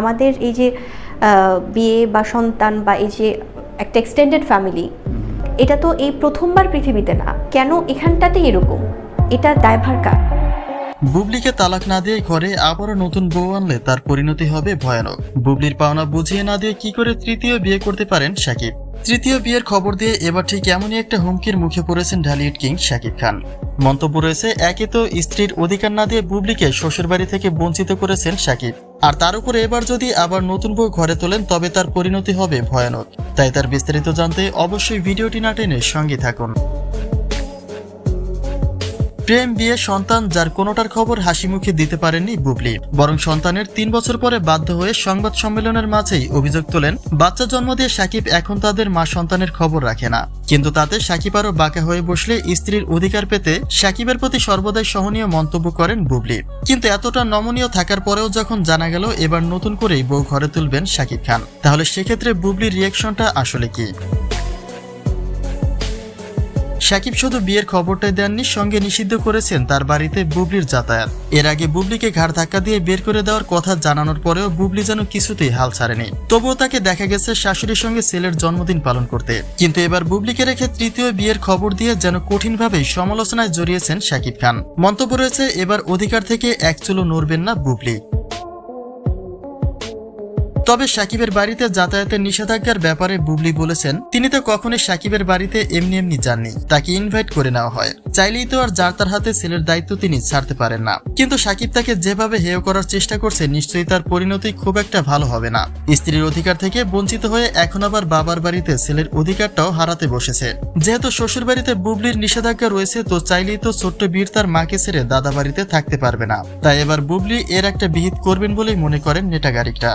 আমাদের এই যে বিয়ে বা সন্তান বা এই যে একটা এক্সটেন্ডেড ফ্যামিলি এটা তো এই প্রথমবার পৃথিবীতে না। কেন এখানটাতে এরকম? এটা দায়ভার কার? বুবলিকে তালাক না দিয়ে ঘরে আবারও নতুন বউ আনলে তার পরিণতি হবে ভয়ানক। বুবলির পাওনা বুঝিয়ে না দিয়ে কি করে তৃতীয় বিয়ে করতে পারেন শাকিব? তৃতীয় বিয়ের খবর দিয়ে এবার ঠিক এমনই একটা হুমকির মুখে পড়েছেন ঢালিউড কিং শাকিব খান। মন্তব্য রয়েছে, একে তো স্ত্রীর অধিকার না দিয়ে বুবলিকে শ্বশুরবাড়ি থেকে বঞ্চিত করেছেন শাকিব। আর তার উপরে এবার যদি আবার নতুন বউ ঘরে তোলেন, তবে তার পরিণতি হবে ভয়ানক। তাই তার বিস্তারিত জানতে অবশ্যই ভিডিওটি না টেনে সঙ্গে থাকুন। প্রেম বিয়ে সন্তান যার কোনোটার খবর হাসি মুখে দিতে পারেননি বুবলি। বরং সন্তানের তিন বছর পরে বাধ্য হয়ে সংবাদ সম্মেলনের মাঝেই অভিযোগ তোলেন, বাচ্চা জন্ম দিয়ে সাকিব এখন তাদের মা সন্তানের খবর রাখে না। কিন্তু তাতে সাকিব আরও বাঁকা হয়ে বসলে স্ত্রীর অধিকার পেতে সাকিবের প্রতি সর্বদাই সহনীয় মন্তব্য করেন বুবলি। কিন্তু এতটা নমনীয় থাকার পরেও যখন জানা গেল এবার নতুন করেই বউ ঘরে তুলবেন সাকিব খান। তাহলে সেক্ষেত্রে বুবলির রিয়াকশনটা আসলে কি? সাকিব শুধু বিয়ের খবরটাই দেননি, সঙ্গে নিষিদ্ধ করেছেন তার বাড়িতে বুবলির যাতায়াত। এর আগে বুবলিকে ঘাড় ধাক্কা দিয়ে বের করে দেওয়ার কথা জানানোর পরেও বুবলি যেন কিছুতেই হাল ছাড়েনি। তবুও তাকে দেখা গেছে শাশুড়ির সঙ্গে ছেলের জন্মদিন পালন করতে। কিন্তু এবার বুবলিকে রেখে তৃতীয় বিয়ের খবর দিয়ে যেন কঠিনভাবেই সমালোচনায় জড়িয়েছেন শাকিব খান। মন্তব্য রয়েছে, এবার অধিকার থেকে এক চুলো নড়বেন না বুবলি। তবে সাকিবের বাড়িতে যাতায়াতের নিষেধাজ্ঞার ব্যাপারে বুবলি বলেছেন, তিনি তো কখনোই সাকিবের বাড়িতে এমনি এমনি যাননি, তাকে ইনভাইট করে নেওয়া হয়। চাইলেই তো আর যার তার হাতে ছেলের দায়িত্ব তিনি ছাড়তে পারেন না। কিন্তু সাকিব তাকে যেভাবে হেয় করার চেষ্টা করছে, নিশ্চয়ই তার পরিণতি খুব একটা ভালো হবে না। স্ত্রীর অধিকার থেকে বঞ্চিত হয়ে এখন আবার বাবার বাড়িতে ছেলের অধিকারটাও হারাতে বসেছে। যেহেতু শ্বশুর বাড়িতে বুবলির নিষেধাজ্ঞা রয়েছে, তো চাইলেই তো ছোট্ট বীর তার মাকে ছেড়ে দাদা বাড়িতে থাকতে পারবে না। তাই এবার বুবলি এর একটা বিহিত করবেন বলেই মনে করেন নেটাগারিকরা